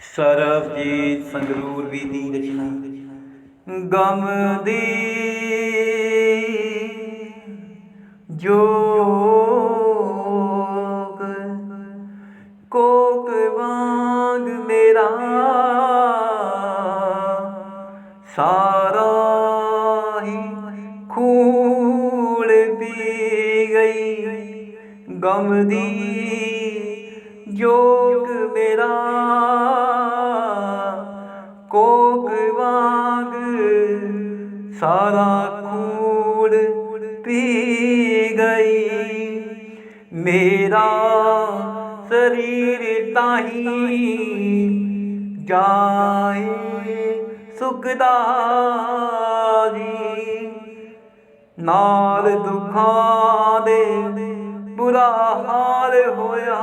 ਸਰਬਜੀਤ ਸੰਗਰੂਰ ਵੀ ਦੀ ਰਚਨਾ ਗਮ ਦੀ ਜੋਗ। ਕੋਕ ਵਾਂਗ ਮੇਰਾ ਸਾਰਾ ਹੀ ਖੂਨ ਪੀ ਗਈ। ਗਮ ਦੀ ਜੋਗ ਮੇਰਾ ਕੋਕ ਵਾਂਗ ਸਾਰਾ ਖੂਨ ਪੀ ਗਈ। ਮੇਰਾ ਸਰੀਰ ਤਾਹੀ ਜਾਏ ਸੁਖਦਾ ਜੀ। ਨਾਲ ਦੁੱਖਾਂ ਦੇ ਬੁਰਾ ਹਾਲ ਹੋਇਆ।